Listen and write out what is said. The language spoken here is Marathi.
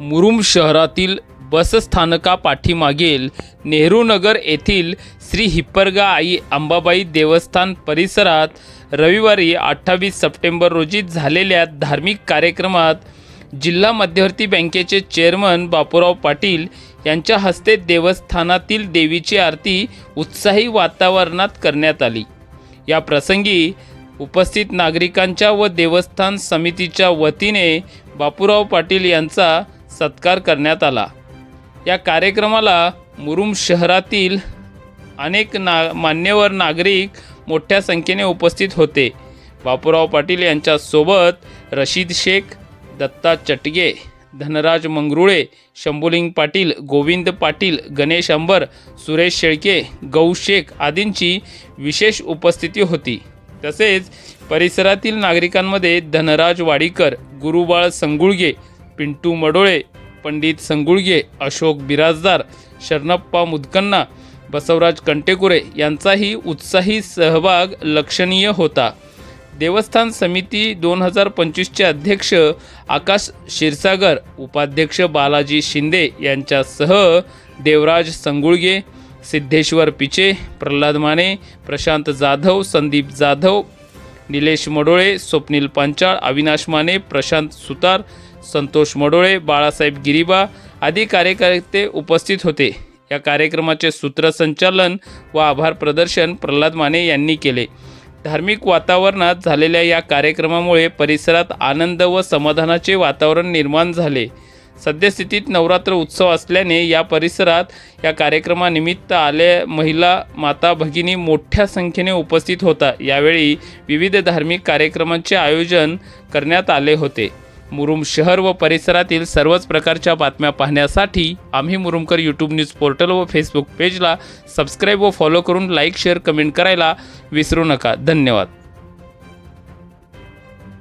मुरुम शहरातील बसस्थानका पाठीमागील नेहरूनगर येथील श्री हिप्परगा आई अंबाबाई देवस्थान परिसरात रविवारी अठ्ठावीस सप्टेंबर रोजी झालेल्या धार्मिक कार्यक्रमात जिल्हा मध्यवर्ती बँकेचे चेअरमन बापूराव पाटील यांच्या हस्ते देवस्थानातील देवीची आरती उत्साही वातावरणात करण्यात आली. या प्रसंगी उपस्थित नागरिकांच्या व देवस्थान समितीच्या वतीने बापूराव पाटील यांचा सत्कार करण्यात आला. या कार्यक्रमाला मुरुम शहरातील अनेक ना मान्यवर नागरिक मोठ्या संख्येने उपस्थित होते. बापूराव पाटील यांच्यासोबत रशीद शेख दत्ता चटगे धनराज मंगरुळे शंभुलिंग पाटील गोविंद पाटील गणेश अंबर सुरेश शेळके गौ शेख आदींची विशेष उपस्थिती होती. तसेच परिसरातील नागरिकांमध्ये धनराज वाडीकर गुरुबाळ संगुळगे पिंटू मडोळे पंडित संगुळगे अशोक बिराजदार शरणप्पा मुदकन्ना बसवराज कंटेकुरे यांचाही उत्साही सहभाग लक्षणीय होता. देवस्थान समिती दोन हजार पंचवीसचे अध्यक्ष आकाश क्षीरसागर उपाध्यक्ष बालाजी शिंदे यांच्यासह देवराज संगुळगे सिद्धेश्वर पिचे प्रल्हाद माने प्रशांत जाधव संदीप जाधव निलेश मडोळे स्वप्नील पांचाळ अविनाश माने प्रशांत सुतार संतोष मडोळे बाळासाहेब गिरिबा आदी कार्यकर्ते उपस्थित होते. या कार्यक्रमाचे सूत्रसंचालन व आभार प्रदर्शन प्रल्हाद माने यांनी केले. धार्मिक वातावरणात झालेल्या या कार्यक्रमामुळे परिसरात आनंद व समाधानाचे वातावरण निर्माण झाले. सद्यस्थितीत नवरात्र उत्सव असल्याने या परिसरात या कार्यक्रमानिमित्त आल्या महिला माता भगिनी मोठ्या संख्येने उपस्थित होता. यावेळी विविध धार्मिक कार्यक्रमांचे आयोजन करण्यात आले होते. मुरुम शहर व परिसरातील सर्वच प्रकारच्या बातम्या पाहण्यासाठी आम्ही मुरुमकर यूट्यूब न्यूज पोर्टल व फेसबुक पेजला सबस्क्राईब व फॉलो करून लाईक शेअर कमेंट करायला विसरू नका. धन्यवाद.